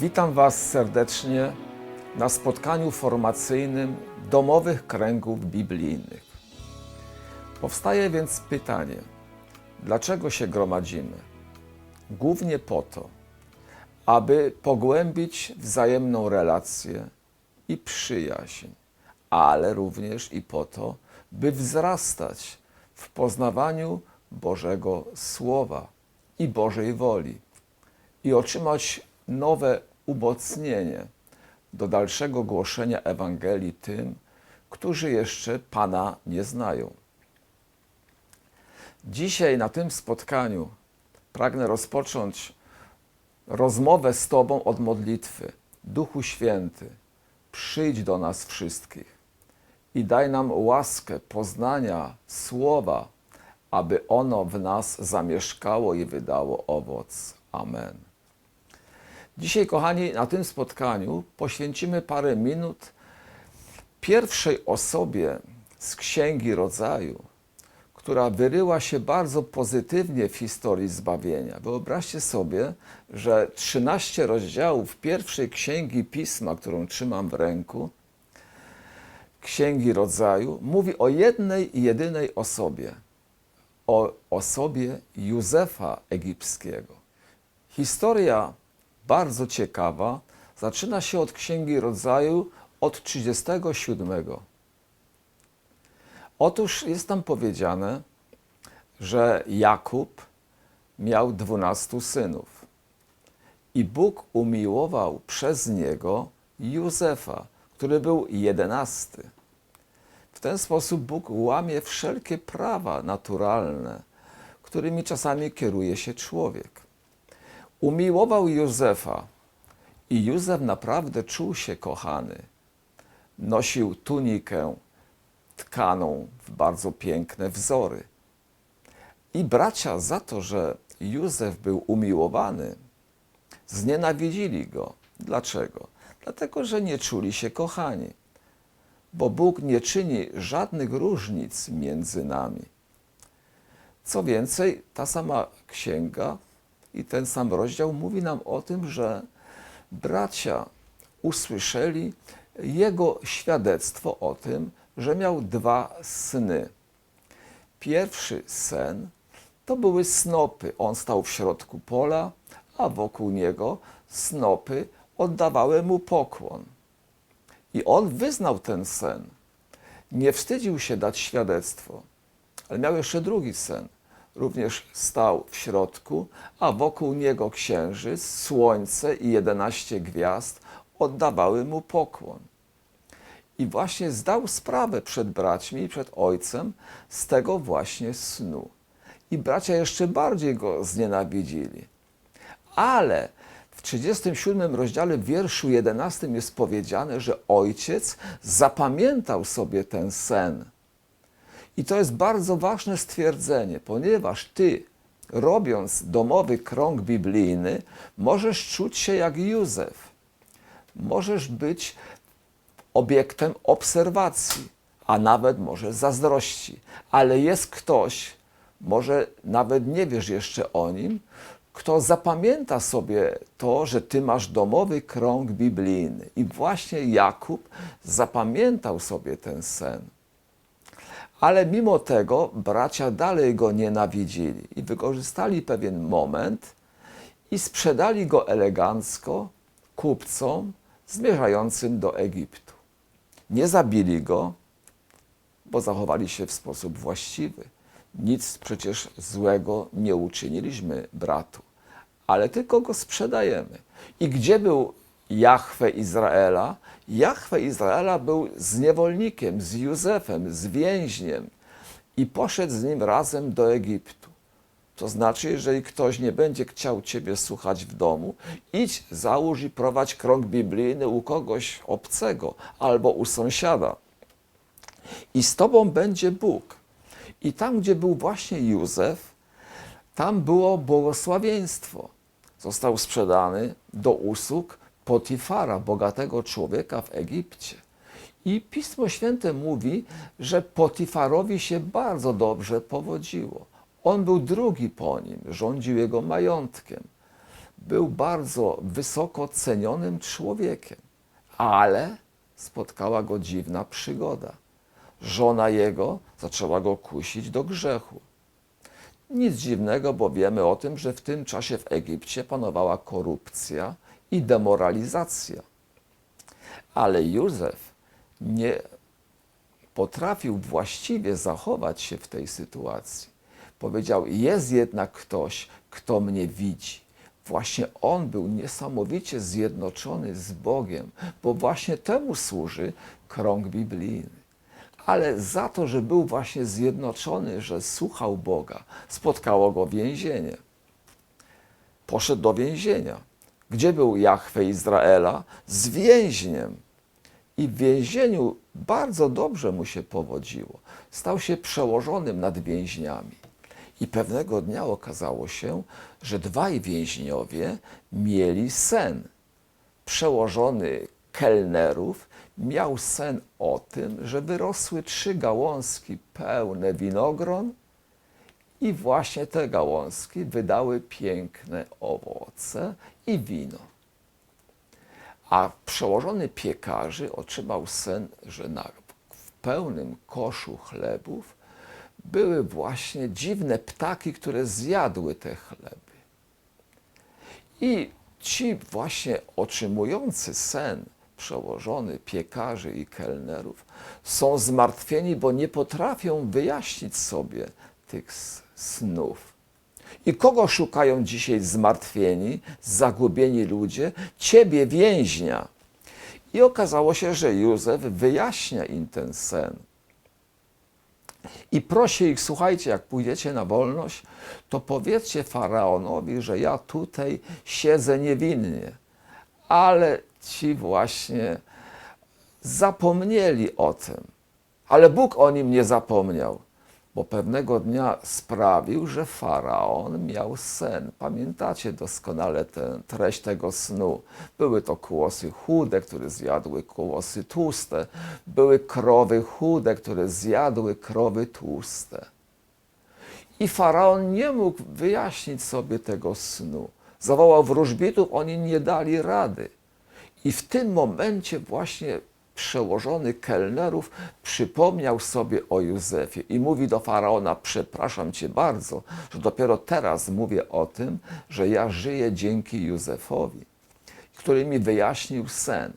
Witam Was serdecznie na spotkaniu formacyjnym domowych kręgów biblijnych. Powstaje więc pytanie, dlaczego się gromadzimy? Głównie po to, aby pogłębić wzajemną relację i przyjaźń, ale również i po to, by wzrastać w poznawaniu Bożego Słowa i Bożej woli i otrzymać nowe umocnienie do dalszego głoszenia Ewangelii tym, którzy jeszcze Pana nie znają. Dzisiaj na tym spotkaniu pragnę rozpocząć rozmowę z Tobą od modlitwy. Duchu Święty, przyjdź do nas wszystkich i daj nam łaskę poznania Słowa, aby ono w nas zamieszkało i wydało owoc. Amen. Dzisiaj, kochani, na tym spotkaniu poświęcimy parę minut pierwszej osobie z Księgi Rodzaju, która wyryła się bardzo pozytywnie w historii zbawienia. Wyobraźcie sobie, że 13 rozdziałów pierwszej Księgi Pisma, którą trzymam w ręku, Księgi Rodzaju, mówi o jednej i jedynej osobie, o osobie Józefa Egipskiego. Historia bardzo ciekawa. Zaczyna się od Księgi Rodzaju od 37. Otóż jest tam powiedziane, że Jakub miał dwunastu synów i Bóg umiłował przez niego Józefa, który był jedenasty. W ten sposób Bóg łamie wszelkie prawa naturalne, którymi czasami kieruje się człowiek umiłował Józefa i Józef naprawdę czuł się kochany. Nosił tunikę tkaną w bardzo piękne wzory. I bracia za to, że Józef był umiłowany, znienawidzili go. Dlaczego? Dlatego, że nie czuli się kochani. Bo Bóg nie czyni żadnych różnic między nami. Co więcej, ta sama księga i ten sam rozdział mówi nam o tym, że bracia usłyszeli jego świadectwo o tym, że miał dwa sny. Pierwszy sen to były snopy. On stał w środku pola, a wokół niego snopy oddawały mu pokłon. I on wyznał ten sen. Nie wstydził się dać świadectwo, ale miał jeszcze drugi sen również stał w środku, a wokół niego księżyc, słońce i jedenaście gwiazd oddawały mu pokłon. I właśnie zdał sprawę przed braćmi i przed ojcem z tego właśnie snu. I bracia jeszcze bardziej go znienawidzili. Ale w 37 rozdziale, wierszu 11 jest powiedziane, że ojciec zapamiętał sobie ten sen i to jest bardzo ważne stwierdzenie, ponieważ ty, robiąc domowy krąg biblijny, możesz czuć się jak Józef. Możesz być obiektem obserwacji, a nawet może zazdrości. Ale jest ktoś, może nawet nie wiesz jeszcze o nim, kto zapamięta sobie to, że ty masz domowy krąg biblijny. I właśnie Jakub zapamiętał sobie ten sen. Ale mimo tego bracia dalej go nienawidzili i wykorzystali pewien moment i sprzedali go elegancko kupcom zmierzającym do Egiptu. Nie zabili go, bo zachowali się w sposób właściwy. Nic przecież złego nie uczyniliśmy bratu, ale tylko go sprzedajemy. I gdzie był Jahwe Izraela? Jahwe Izraela był z niewolnikiem, z Józefem, z więźniem i poszedł z nim razem do Egiptu. To znaczy, jeżeli ktoś nie będzie chciał Ciebie słuchać w domu, idź, załóż i prowadź krąg biblijny u kogoś obcego albo u sąsiada. I z Tobą będzie Bóg. I tam, gdzie był właśnie Józef, tam było błogosławieństwo. Został sprzedany do usług Potifara, bogatego człowieka w Egipcie. I Pismo Święte mówi, że Potifarowi się bardzo dobrze powodziło. On był drugi po nim, rządził jego majątkiem. był bardzo wysoko cenionym człowiekiem, ale spotkała go dziwna przygoda. Żona jego zaczęła go kusić do grzechu. Nic dziwnego, bo wiemy o tym, że w tym czasie w Egipcie panowała korupcja i demoralizacja. Ale Józef nie potrafił właściwie zachować się w tej sytuacji. Powiedział: Jest jednak ktoś, kto mnie widzi. Właśnie on był niesamowicie zjednoczony z Bogiem, bo właśnie temu służy krąg biblijny. Ale za to, że był właśnie zjednoczony, że słuchał Boga, spotkało go więzienie. Poszedł do więzienia. Gdzie był Jahwe Izraela? Z więźniem. I w więzieniu bardzo dobrze mu się powodziło. Stał się przełożonym nad więźniami. I pewnego dnia okazało się, że dwaj więźniowie mieli sen. Przełożony kelnerów miał sen o tym, że wyrosły trzy gałązki pełne winogron i właśnie te gałązki wydały piękne owoce i wino. A przełożony piekarzy otrzymał sen, że na, w pełnym koszu chlebów były właśnie dziwne ptaki, które zjadły te chleby. I ci właśnie otrzymujący sen, przełożony piekarzy i kelnerów, są zmartwieni, bo nie potrafią wyjaśnić sobie tych snów. I kogo szukają dzisiaj zmartwieni, zagubieni ludzie? Ciebie, więźnia. I okazało się, że Józef wyjaśnia im ten sen. I prosi ich, słuchajcie, jak pójdziecie na wolność, to powiedzcie faraonowi, że ja tutaj siedzę niewinnie. Ale ci właśnie zapomnieli o tym. Ale Bóg o nim nie zapomniał, bo pewnego dnia sprawił, że faraon miał sen. Pamiętacie doskonale tę treść tego snu. Były to kłosy chude, które zjadły kłosy tłuste. Były krowy chude, które zjadły krowy tłuste. I faraon nie mógł wyjaśnić sobie tego snu. Zawołał wróżbitów, oni nie dali rady. I w tym momencie właśnie przełożony kelnerów przypomniał sobie o Józefie i mówi do faraona: Przepraszam cię bardzo, że dopiero teraz mówię o tym, że ja żyję dzięki Józefowi, który mi wyjaśnił sen.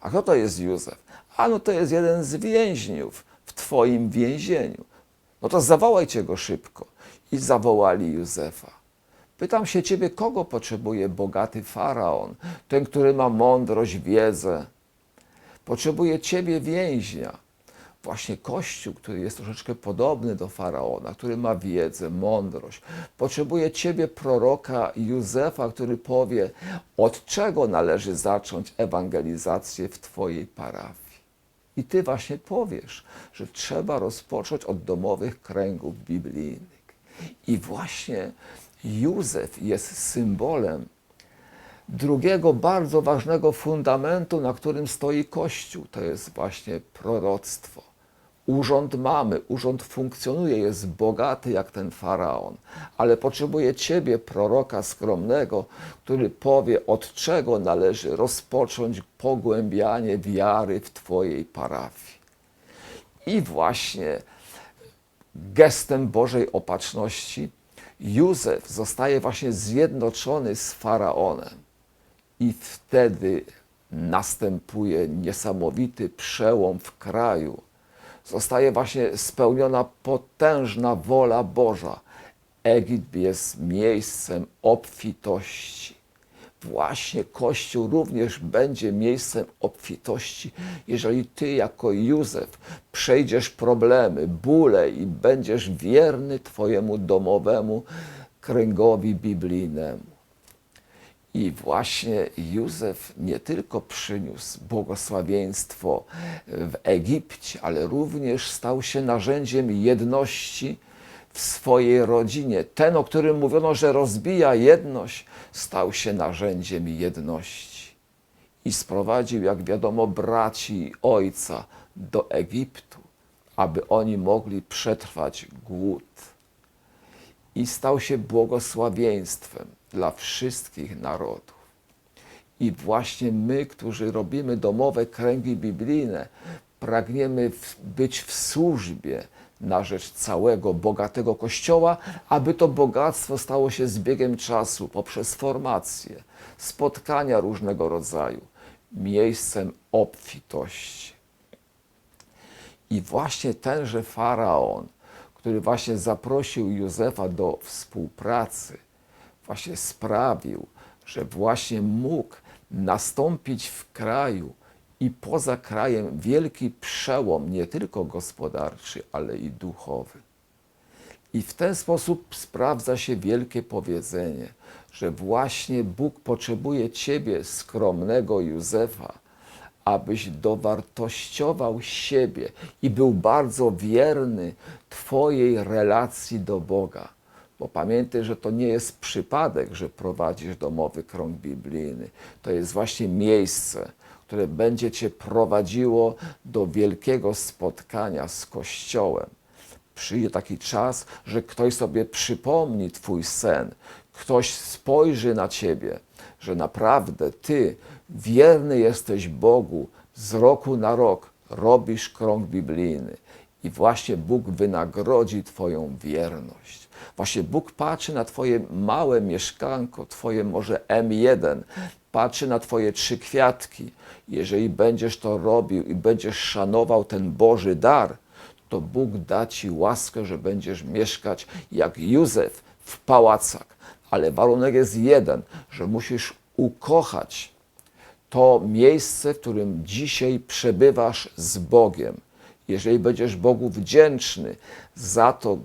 A kto to jest Józef? A no to jest jeden z więźniów w twoim więzieniu. No to zawołajcie go szybko. I zawołali Józefa. Pytam się ciebie, kogo potrzebuje bogaty faraon, ten, który ma mądrość, wiedzę. Potrzebuje ciebie więźnia. Właśnie Kościół, który jest troszeczkę podobny do faraona, który ma wiedzę, mądrość. Potrzebuje ciebie proroka Józefa, który powie, od czego należy zacząć ewangelizację w twojej parafii. I ty właśnie powiesz, że trzeba rozpocząć od domowych kręgów biblijnych. I właśnie Józef jest symbolem drugiego bardzo ważnego fundamentu, na którym stoi Kościół. To jest właśnie proroctwo. Urząd mamy, urząd funkcjonuje, jest bogaty jak ten faraon, ale potrzebuje ciebie, proroka skromnego, który powie, od czego należy rozpocząć pogłębianie wiary w Twojej parafii. I właśnie gestem Bożej opatrzności Józef zostaje właśnie zjednoczony z faraonem. I wtedy następuje niesamowity przełom w kraju. Zostaje właśnie spełniona potężna wola Boża. Egipt jest miejscem obfitości. Właśnie Kościół również będzie miejscem obfitości, jeżeli Ty jako Józef przejdziesz problemy, bóle i będziesz wierny Twojemu domowemu kręgowi biblijnemu. I właśnie Józef nie tylko przyniósł błogosławieństwo w Egipcie, ale również stał się narzędziem jedności w swojej rodzinie. Ten, o którym mówiono, że rozbija jedność, stał się narzędziem jedności. I sprowadził, jak wiadomo, braci ojca do Egiptu, aby oni mogli przetrwać głód. i stał się błogosławieństwem dla wszystkich narodów. I właśnie my, którzy robimy domowe kręgi biblijne, pragniemy być w służbie na rzecz całego bogatego Kościoła, aby to bogactwo stało się z biegiem czasu poprzez formacje, spotkania różnego rodzaju, miejscem obfitości. I właśnie tenże faraon, który właśnie zaprosił Józefa do współpracy, właśnie sprawił, że właśnie mógł nastąpić w kraju i poza krajem wielki przełom, nie tylko gospodarczy, ale i duchowy. I w ten sposób sprawdza się wielkie powiedzenie, że właśnie Bóg potrzebuje Ciebie, skromnego Józefa, abyś dowartościował siebie i był bardzo wierny Twojej relacji do Boga. Bo pamiętaj, że to nie jest przypadek, że prowadzisz domowy krąg biblijny. To jest właśnie miejsce, które będzie Cię prowadziło do wielkiego spotkania z Kościołem przyjdzie taki czas, że ktoś sobie przypomni Twój sen, ktoś spojrzy na Ciebie, że naprawdę Ty wierny jesteś Bogu, z roku na rok robisz krąg biblijny i właśnie Bóg wynagrodzi Twoją wierność. Właśnie Bóg patrzy na Twoje małe mieszkanko, Twoje może M1, patrzy na Twoje trzy kwiatki. Jeżeli będziesz to robił i będziesz szanował ten Boży dar, to Bóg da ci łaskę, że będziesz mieszkać jak Józef w pałacach. Ale warunek jest jeden, że musisz ukochać to miejsce, w którym dzisiaj przebywasz z Bogiem. Jeżeli będziesz Bogu wdzięczny za to,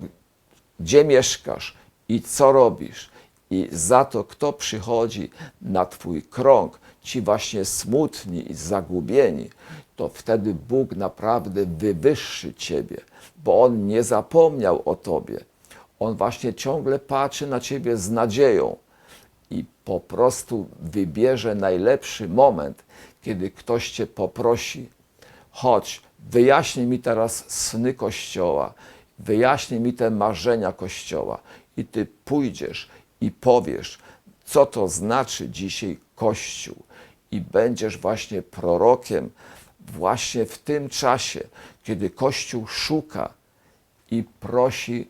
gdzie mieszkasz i co robisz, i za to, kto przychodzi na Twój krąg, ci właśnie smutni i zagubieni, to wtedy Bóg naprawdę wywyższy Ciebie, bo On nie zapomniał o Tobie. On właśnie ciągle patrzy na Ciebie z nadzieją i po prostu wybierze najlepszy moment, kiedy ktoś Cię poprosi, chodź, wyjaśnij mi teraz sny Kościoła, wyjaśnij mi te marzenia Kościoła i Ty pójdziesz i powiesz, co to znaczy dzisiaj Kościół i będziesz właśnie prorokiem właśnie w tym czasie, kiedy Kościół szuka i prosi,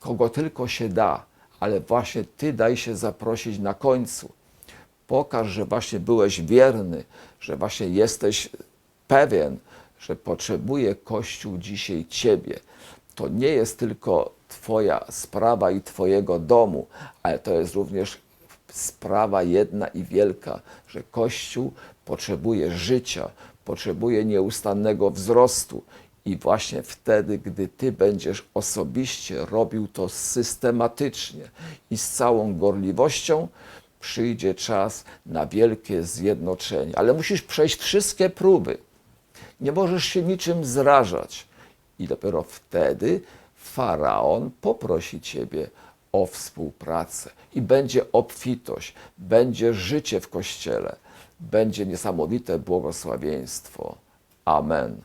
kogo tylko się da, ale właśnie Ty daj się zaprosić na końcu. Pokaż, że właśnie byłeś wierny, że właśnie jesteś pewien, że potrzebuje Kościół dzisiaj Ciebie. To nie jest tylko Twoja sprawa i Twojego domu, ale to jest również sprawa jedna i wielka, że Kościół potrzebuje życia, potrzebuje nieustannego wzrostu. I właśnie wtedy, gdy Ty będziesz osobiście robił to systematycznie i z całą gorliwością, przyjdzie czas na wielkie zjednoczenie. Ale musisz przejść wszystkie próby. Nie możesz się niczym zrażać. I dopiero wtedy faraon poprosi ciebie o współpracę i będzie obfitość, będzie życie w kościele, będzie niesamowite błogosławieństwo. Amen.